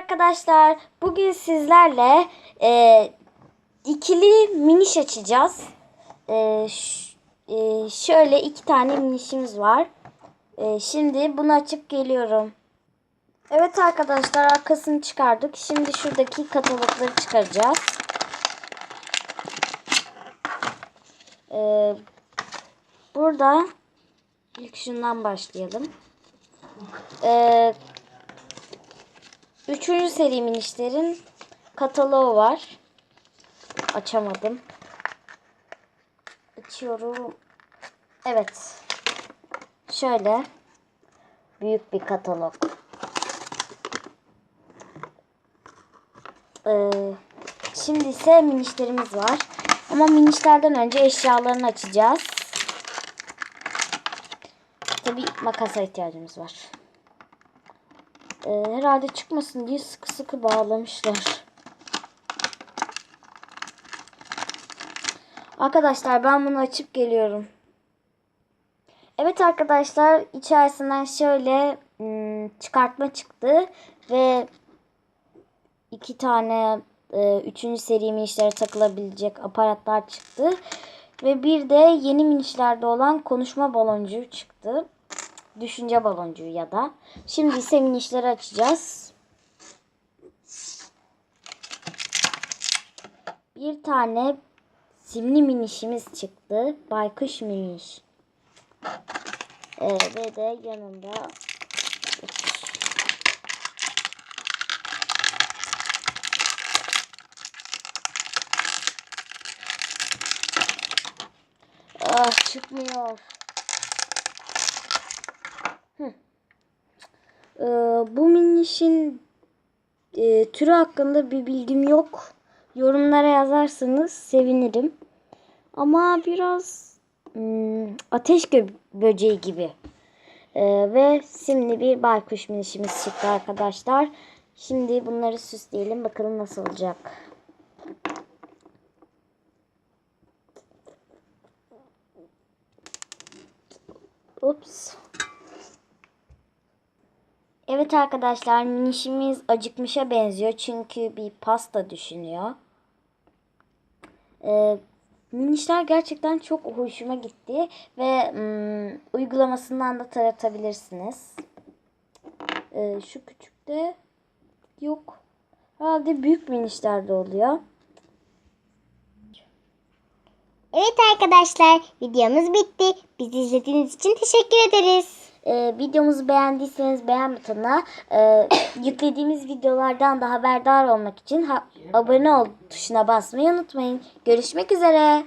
Arkadaşlar bugün sizlerle e, ikili miniş açacağız. E, e, şöyle iki tane minişimiz var. E, şimdi bunu açıp geliyorum. Evet arkadaşlar arkasını çıkardık. Şimdi şuradaki katalogları çıkaracağız. E, burada ilk şundan başlayalım. E, Üçüncü seri minişlerin kataloğu var. Açamadım. Açıyorum. Evet. Şöyle. Büyük bir katalog. Ee, şimdi ise minişlerimiz var. Ama minişlerden önce eşyalarını açacağız. Tabii makasa ihtiyacımız var. Ee, herhalde çıkmasın diye sıkı sıkı bağlamışlar. Arkadaşlar ben bunu açıp geliyorum. Evet arkadaşlar içerisinden şöyle ım, çıkartma çıktı ve iki tane e, üçüncü seri minişlere takılabilecek aparatlar çıktı. Ve bir de yeni minişlerde olan konuşma baloncuğu çıktı düşünce baloncuğu ya da. Şimdi ise minişleri açacağız. Bir tane simli minişimiz çıktı. Baykuş miniş. Ee, ve de yanında Ah çıkmıyor. Ee, bu minişin e, türü hakkında bir bilgim yok. Yorumlara yazarsanız sevinirim. Ama biraz hmm, ateş böceği gibi. Ee, ve simli bir baykuş minişimiz çıktı arkadaşlar. Şimdi bunları süsleyelim. Bakalım nasıl olacak. Ups. Evet arkadaşlar minişimiz acıkmışa benziyor. Çünkü bir pasta düşünüyor. Ee, minişler gerçekten çok hoşuma gitti. Ve ım, uygulamasından da taratabilirsiniz. Ee, şu küçükte yok. Herhalde büyük minişlerde oluyor. Evet arkadaşlar videomuz bitti. Bizi izlediğiniz için teşekkür ederiz. Ee, videomuzu beğendiyseniz beğen butonuna e, yüklediğimiz videolardan da haberdar olmak için ha- abone ol tuşuna basmayı unutmayın. Görüşmek üzere.